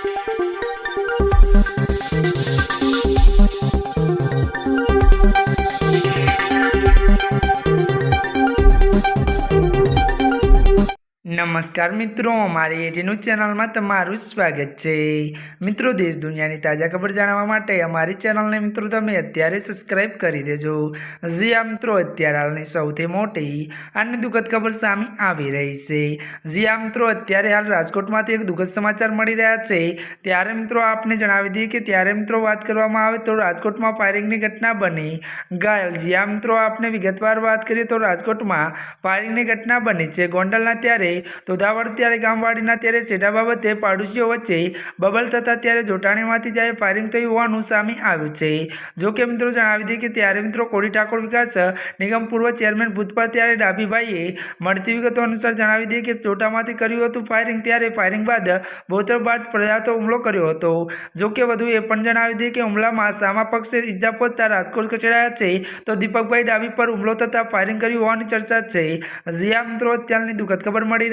Thank you. નમસ્કાર મિત્રો, મારી એટીનું ચેનલમાં તમારું સ્વાગત છે. મિત્રો, દેશ દુનિયાની તાજા ખબર જાણવા માટે અમારી ચેનલને મિત્રો તમે અત્યારે સબસ્ક્રાઈબ કરી દેજો. જી આ મિત્રો, અત્યારે હાલની સૌથી મોટી અને દુઃખદ ખબર સામે આવી રહી છે. જી આ મિત્રો, અત્યારે હાલ રાજકોટમાંથી એક દુઃખદ સમાચાર મળી રહ્યા છે. ત્યારે, મિત્રો, આપને જણાવી દઈએ કે ત્યારે, મિત્રો, વાત કરવામાં આવે તો રાજકોટમાં ફાયરિંગની ઘટના બની ઘાયલ જી આ મિત્રો, આપને વિગતવાર વાત કરીએ તો રાજકોટમાં ફાયરિંગની ઘટના બની છે. ગોંડલના ત્યારે તોદાવડ ત્યારે ગામવાડીના ત્યારે સેટા બાબતે પાડોશીઓ વચ્ચે બબલ થતા ત્યારે જોટાણીમાંથી ત્યારે ફાયરિંગ થયું હોવાનું સામે આવ્યું છે. જો કે મિત્રો જણાવી દઈએ કે ત્યારે મિત્રો કોડી ઠાકોર વિકાસ નિગમ પૂર્વ ચેરમેન ભૂતપાલ ત્યારે ડાભીભાઈએ મળતી વિગતો અનુસાર જણાવી દઈએ કે ચોટામાંથી કર્યું હતું ફાયરિંગ ત્યારે ફાયરિંગ બાદ બોતર બાદ પ્રજાતો હુમલો કર્યો હતો. જો કે વધુ એ પણ જણાવી દઈએ કે હુમલામાં સામા પક્ષે ઈજા પહોંચતા રાજકોટ ખસેડાયા છે. તો દીપકભાઈ ડાબી પર હુમલો થતાં ફાયરિંગ કર્યું હોવાની ચર્ચા છે. જ્યાં મિત્રો અત્યારની દુઃખદ ખબર મળી